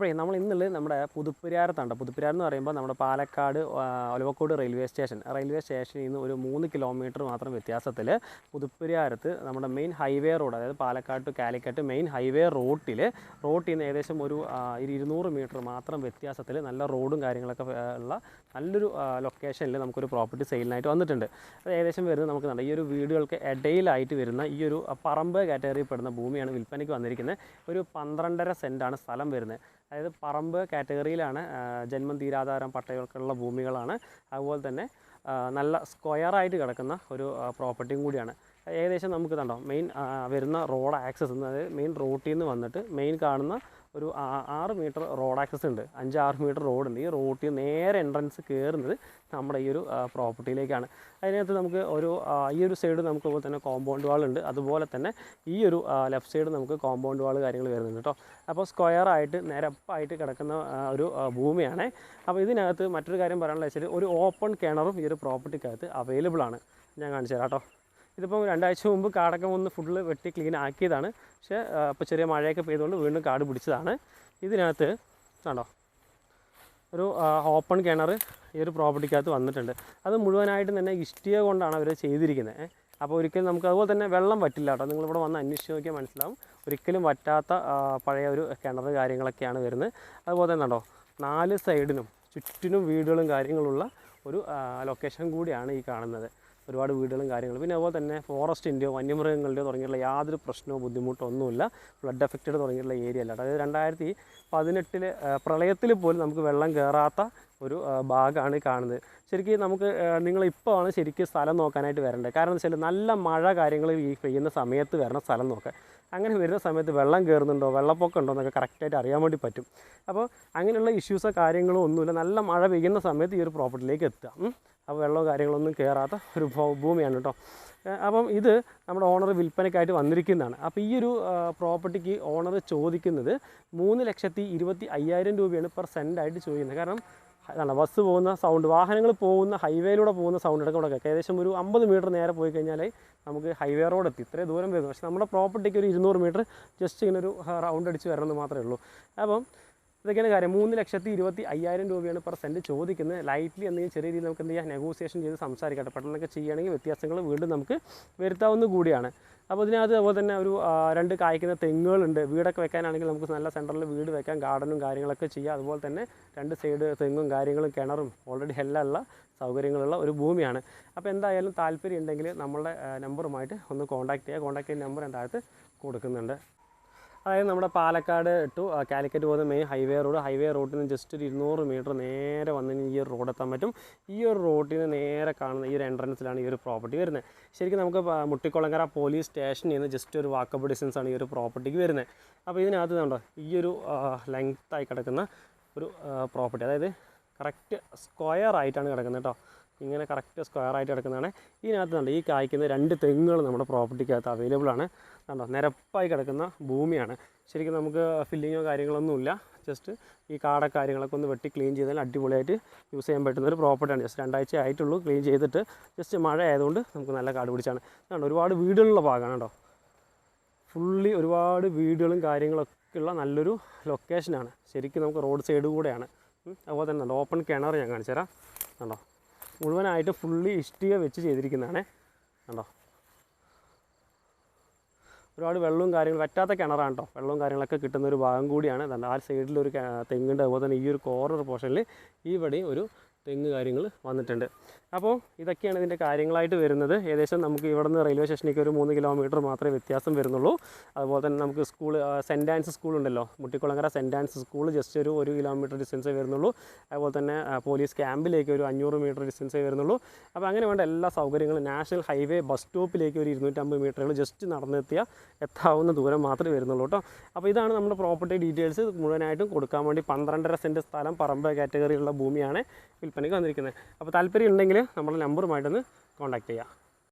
അപ്പോഴേ നമ്മൾ ഇന്നുള്ളത് നമ്മുടെ പുതുപ്പുരാരത്താണ് പുതുപ്പുരാർ എന്ന് പറയുമ്പോൾ നമ്മുടെ Palakkad Olavakkode railway station. Railway സ്റ്റേഷനിൽ നിന്ന് ഒരു മൂന്ന് കിലോമീറ്റർ മാത്രം വ്യത്യാസത്തിൽ പുതുപ്പുരാരത്ത് നമ്മുടെ മെയിൻ ഹൈവേ റോഡ് അതായത് Palakkad to Calicut main highway റോട്ടിൽ റോട്ടിൽ നിന്ന് ഏകദേശം ഒരു ഇരുന്നൂറ് മീറ്റർ മാത്രം വ്യത്യാസത്തിൽ നല്ല റോഡും കാര്യങ്ങളൊക്കെ ഉള്ള നല്ലൊരു ലൊക്കേഷനിൽ നമുക്കൊരു പ്രോപ്പർട്ടി സെയിലിനായിട്ട് വന്നിട്ടുണ്ട്. അത് ഏകദേശം വരുന്നത് നമുക്ക് നല്ല ഈ ഒരു വീടുകൾക്ക് ഇടയിലായിട്ട് വരുന്ന ഈ ഒരു പറമ്പ് കാറ്റഗറിയിൽ പെടുന്ന ഭൂമിയാണ് വിൽപ്പനയ്ക്ക് വന്നിരിക്കുന്നത്. ഒരു പന്ത്രണ്ടര സെന്റാണ് സ്ഥലം വരുന്നത്. അതായത് പറമ്പ് കാറ്റഗറിയിലാണ് ജന്മം തീരാധാരം പട്ടയങ്ങൾക്കുള്ള ഭൂമികളാണ്. അതുപോലെ തന്നെ നല്ല സ്ക്വയറായിട്ട് കിടക്കുന്ന ഒരു പ്രോപ്പർട്ടിയും കൂടിയാണ്. ഏകദേശം നമുക്ക് കണ്ടോ മെയിൻ വരുന്ന റോഡ് ആക്സസ് അതായത് മെയിൻ റോട്ടിൽ നിന്ന് വന്നിട്ട് മെയിൻ കാണുന്ന ഒരു ആറ് മീറ്റർ റോഡ് ആക്സസ് ഉണ്ട്. അഞ്ച് ആറ് മീറ്റർ റോഡുണ്ട് ഈ റോട്ടിൽ നേരെ എൻട്രൻസ് കയറുന്നത് നമ്മുടെ ഈ ഒരു പ്രോപ്പർട്ടിയിലേക്കാണ് അതിനകത്ത് നമുക്ക് ഒരു ഈ ഒരു സൈഡ് നമുക്ക് അതുപോലെ തന്നെ കോമ്പൗണ്ട് വാൾ ഉണ്ട്. അതുപോലെ തന്നെ ഈ ഒരു ലെഫ്റ്റ് സൈഡ് നമുക്ക് കോമ്പൗണ്ട് വാൾ കാര്യങ്ങൾ വരുന്നുണ്ട് കേട്ടോ. അപ്പോൾ സ്ക്വയർ ആയിട്ട് നിരപ്പായിട്ട് കിടക്കുന്ന ഒരു ഭൂമിയാണ്. അപ്പോൾ ഇതിനകത്ത് മറ്റൊരു കാര്യം പറയാനുള്ള വെച്ചാൽ ഒരു ഓപ്പൺ കിണറും ഈ ഒരു പ്രോപ്പർട്ടിക്കകത്ത് അവൈലബിൾ ആണ്. ഞാൻ കാണിച്ചു തരാം കേട്ടോ. ഇതിപ്പം രണ്ടാഴ്ച മുമ്പ് കാടൊക്കെ ഒന്ന് ഫുള്ള് വെട്ടി ക്ലീൻ ആക്കിയതാണ്. പക്ഷേ അപ്പോൾ ചെറിയ മഴയൊക്കെ പെയ്തുകൊണ്ട് വീണ്ടും കാട് പിടിച്ചതാണ്. ഇതിനകത്ത് കണ്ടോ? ഒരു ഓപ്പൺ കിണർ ഈ ഒരു പ്രോപ്പർട്ടിക്കകത്ത് വന്നിട്ടുണ്ട്. അത് മുഴുവനായിട്ടും തന്നെ ഇഷ്ടിക കൊണ്ടാണ് അവർ ചെയ്തിരിക്കുന്നത്. അപ്പോൾ ഒരിക്കലും നമുക്ക് അതുപോലെ തന്നെ വെള്ളം പറ്റില്ല കേട്ടോ. നിങ്ങളിവിടെ വന്ന് അന്വേഷിച്ച് നോക്കിയാൽ മനസ്സിലാവും. ഒരിക്കലും പറ്റാത്ത പഴയ ഒരു കിണർ കാര്യങ്ങളൊക്കെയാണ് വരുന്നത്. അതുപോലെ തന്നെ ഉണ്ടോ നാല് സൈഡിനും ചുറ്റിനും വീടുകളും കാര്യങ്ങളുള്ള ഒരു ലൊക്കേഷൻ കൂടിയാണ് ഈ കാണുന്നത്. ഒരുപാട് വീടുകളും കാര്യങ്ങളും. പിന്നെ അതുപോലെ തന്നെ ഫോറസ്റ്റിന്റെയോ വന്യമൃഗങ്ങളുടെയോ തുടങ്ങിയിട്ടുള്ള യാതൊരു പ്രശ്നമോ ബുദ്ധിമുട്ടോ ഒന്നുമില്ല. ഫ്ലഡ് എഫക്റ്റഡ് തുടങ്ങിയിട്ടുള്ള ഏരിയ അല്ല. അതായത് രണ്ടായിരത്തി പതിനെട്ടിൽ പ്രളയത്തിൽ പോലും നമുക്ക് വെള്ളം കയറാത്ത ഒരു ഭാഗമാണ് കാണുന്നത്. ശരിക്കും നമുക്ക് നിങ്ങളിപ്പോൾ ആണ് ശരിക്കും സ്ഥലം നോക്കാനായിട്ട് വരേണ്ടത്. കാരണം എന്ന് വെച്ചാൽ നല്ല മഴ കാര്യങ്ങൾ ഈ പെയ്യുന്ന സമയത്ത് വരണം സ്ഥലം നോക്കാൻ അങ്ങനെ വരുന്ന സമയത്ത് വെള്ളം കയറുന്നുണ്ടോ വെള്ളപ്പൊക്കം ഉണ്ടോ എന്നൊക്കെ കറക്റ്റായിട്ട് അറിയാൻ വേണ്ടി പറ്റും. അപ്പോൾ അങ്ങനെയുള്ള ഇഷ്യൂസോ കാര്യങ്ങളോ ഒന്നുമില്ല. നല്ല മഴ പെയ്യുന്ന സമയത്ത് ഈ ഒരു പ്രോപ്പർട്ടിയിലേക്ക് എത്തുക. അപ്പോൾ വെള്ളമോ കാര്യങ്ങളൊന്നും കയറാത്ത ഒരു ഭൂമിയാണ് കേട്ടോ. അപ്പം ഇത് നമ്മുടെ ഓണർ വിൽപ്പനയ്ക്കായിട്ട് വന്നിരിക്കുന്നതാണ്. അപ്പോൾ ഈ ഒരു പ്രോപ്പർട്ടിക്ക് ഓണർ ചോദിക്കുന്നത് മൂന്ന് ലക്ഷത്തി ഇരുപത്തി അയ്യായിരം രൂപയാണ് പെർ സെന്റായിട്ട് ചോദിക്കുന്നത്. കാരണം അതാണ് ബസ് പോകുന്ന സൗണ്ട് വാഹനങ്ങൾ പോകുന്ന ഹൈവേയിലൂടെ പോകുന്ന സൗണ്ട് അടക്കം കൂടെ ഏകദേശം ഒരു അമ്പത് മീറ്റർ നേരെ പോയി കഴിഞ്ഞാൽ നമുക്ക് ഹൈവേ റോഡ് എത്തി. ഇത്രയും ദൂരം വരുന്നു. പക്ഷേ നമ്മുടെ പ്രോപ്പർട്ടിക്ക് ഒരു ഇരുന്നൂറ് മീറ്റർ ജസ്റ്റ് ഇങ്ങനെ ഒരു റൗണ്ട് അടിച്ച് വരണമെന്ന് മാത്രമേ ഉള്ളൂ. അപ്പം ഇതൊക്കെയാണ് കാര്യം? മൂന്ന് ലക്ഷത്തി ഇരുപത്തി അയ്യായിരം രൂപയാണ് പെർ സെന്റ് ചോദിക്കുന്നത്. ലൈറ്റ്ലി എന്തെങ്കിലും ചെറിയ രീതിയിൽ നമുക്ക് എന്ത് ചെയ്യാം? നെഗോസിയേഷൻ ചെയ്ത് സംസാരിക്കട്ടെ. പെട്ടെന്നൊക്കെ ചെയ്യുകയാണെങ്കിൽ വ്യത്യാസങ്ങൾ വീണ്ടും നമുക്ക് വരുത്താവുന്ന കൂടിയാണ്. അപ്പോൾ ഇതിനകത്ത് അതുപോലെ തന്നെ ഒരു രണ്ട് കായ്ക്കുന്ന തെങ്ങുകളുണ്ട്. വീടൊക്കെ വെക്കാനാണെങ്കിൽ നമുക്ക് നല്ല സെന്ററിൽ വീട് വെക്കാം. ഗാർഡനും കാര്യങ്ങളൊക്കെ ചെയ്യാം. അതുപോലെ തന്നെ രണ്ട് സൈഡ് തെങ്ങും കാര്യങ്ങളും കിണറും ഓൾറെഡി എല്ലാം ഉള്ള സൗകര്യങ്ങളുള്ള ഒരു ഭൂമിയാണ്. അപ്പോൾ എന്തായാലും താല്പര്യം ഉണ്ടെങ്കിൽ നമ്മളുടെ നമ്പറുമായിട്ട് ഒന്ന് കോൺടാക്ട് ചെയ്യുക. കോൺടാക്ട് ചെയ്യുന്ന നമ്പർ എന്റെ കൊടുക്കുന്നുണ്ട്. അതായത് നമ്മുടെ പാലക്കാട് ടു കാലിക്കറ്റ് പോകുന്ന മെയിൻ ഹൈവേ റോഡ് ഹൈവേ റോഡിൽ നിന്ന് ജസ്റ്റ് ഒരു ഇരുന്നൂറ് മീറ്റർ നേരെ വന്ന് ഈ ഒരു റോഡ് എത്താൻ പറ്റും. ഈ ഒരു റോഡിൽ നിന്ന് നേരെ കാണുന്ന ഈ ഒരു എൻട്രൻസിലാണ് ഈ ഒരു പ്രോപ്പർട്ടി വരുന്നത്. ശരിക്കും നമുക്ക് മുട്ടിക്കുളങ്കര പോലീസ് സ്റ്റേഷനിൽ നിന്ന് ജസ്റ്റ് ഒരു വാക്കബിൾ ഡിസ്റ്റൻസ് ആണ് ഈ ഒരു പ്രോപ്പർട്ടിക്ക് വരുന്നത്. അപ്പോൾ ഇതിനകത്ത് കണ്ടോ ഈ ഒരു ലെങ്ത്തായി കിടക്കുന്ന ഒരു പ്രോപ്പർട്ടി അതായത് കറക്റ്റ് സ്ക്വയർ ആയിട്ടാണ് കിടക്കുന്നത് കേട്ടോ. ഇങ്ങനെ കറക്റ്റ് സ്ക്വയർ ആയിട്ട് കിടക്കുന്നതാണ്. ഇതിനകത്ത് കണ്ടോ ഈ കായ്ക്കുന്ന രണ്ട് തെങ്ങുകൾ നമ്മുടെ പ്രോപ്പർട്ടിക്കകത്ത് അവൈലബിൾ ആണ്. കണ്ടോ നിരപ്പായി കിടക്കുന്ന ഭൂമിയാണ്. ശരിക്കും നമുക്ക് ഫില്ലിങ്ങോ കാര്യങ്ങളൊന്നുമില്ല ജസ്റ്റ് ഈ കാട കാര്യങ്ങളൊക്കെ ഒന്ന് വെട്ടി ക്ലീൻ ചെയ്താൽ അടിപൊളിയായിട്ട് യൂസ് ചെയ്യാൻ പറ്റുന്ന ഒരു പ്രോപ്പർട്ടിയാണ് ജസ്റ്റ് രണ്ടാഴ്ച ആയിട്ടുള്ളൂ ക്ലീൻ ചെയ്തിട്ട് ജസ്റ്റ് മഴ ആയതുകൊണ്ട് നമുക്ക് നല്ല കാട് പിടിച്ചാണ്. കണ്ടോ ഒരുപാട് വീടുകളുള്ള ഭാഗമാണ് കേട്ടോ. ഫുള്ളി ഒരുപാട് വീടുകളും കാര്യങ്ങളൊക്കെ ഉള്ള നല്ലൊരു ലൊക്കേഷനാണ് ശരിക്കും നമുക്ക് റോഡ് സൈഡ് കൂടെയാണ്. അതുപോലെ തന്നെ നല്ല ഓപ്പൺ കിണർ ഞാൻ കാണിച്ചു തരാം. കണ്ടോ മുഴുവനായിട്ട് ഫുള്ളി ഇഷ്ടിക വെച്ച് ചെയ്തിരിക്കുന്നതാണേ. കണ്ടോ ഒരുപാട് വെള്ളവും കാര്യങ്ങളും വറ്റാത്ത കിണറാണ് കേട്ടോ. വെള്ളവും കാര്യങ്ങളൊക്കെ കിട്ടുന്ന ഒരു ഭാഗം കൂടിയാണ്. ആ സൈഡിൽ ഒരു തെങ്ങുണ്ട്. അതുപോലെ തന്നെ ഈ ഒരു കോർണർ പോർഷനിൽ ഇവിടെയും ഒരു തെങ്ങ് കാര്യങ്ങൾ വന്നിട്ടുണ്ട്. അപ്പോൾ ഇതൊക്കെയാണ് ഇതിന്റെ കാര്യങ്ങളായിട്ട് വരുന്നത്. ഏകദേശം നമുക്ക് ഇവിടുന്ന് റെയിൽവേ സ്റ്റേഷനിലേക്ക് ഒരു മൂന്ന് കിലോമീറ്റർ മാത്രമേ വ്യത്യാസം വരുന്നുള്ളൂ. അതുപോലെ തന്നെ നമുക്ക് സ്കൂൾ സെന്റ് ആൻസ് സ്കൂൾ ഉണ്ടല്ലോ. Muttikulangara Saint Ann's school just ഒരു ഒരു കിലോമീറ്റർ ഡിസ്റ്റൻസേ വരുന്നുള്ളൂ. അതുപോലെ തന്നെ പോലീസ് ക്യാമ്പിലേക്ക് ഒരു അഞ്ഞൂറ് മീറ്റർ ഡിസ്റ്റൻസേ വരുന്നുള്ളൂ. അപ്പോൾ അങ്ങനെ വേണ്ട എല്ലാ സൗകര്യങ്ങളും നാഷണൽ ഹൈവേ ബസ് സ്റ്റോപ്പിലേക്ക് ഒരു ഇരുന്നൂറ്റമ്പത് മീറ്ററുകൾ ജസ്റ്റ് നടന്നെത്തിയാൽ എത്താവുന്ന ദൂരം മാത്രമേ വരുന്നുള്ളൂ കേട്ടോ. അപ്പോൾ ഇതാണ് നമ്മുടെ പ്രോപ്പർട്ടി ഡീറ്റെയിൽസ് മുഴുവനായിട്ടും കൊടുക്കാൻ വേണ്ടി പന്ത്രണ്ടര സെന്റ് സ്ഥലം പറമ്പ് കാറ്റഗറിയുള്ള ഭൂമിയാണ്. വിൽപ്പനയ്ക്ക് വന്നിരിക്കുന്നത്. അപ്പോൾ താല്പര്യം ഉണ്ടെങ്കിൽ നമ്മുടെ നമ്പറുമായിട്ടൊന്ന് കോൺടാക്ട് ചെയ്യുക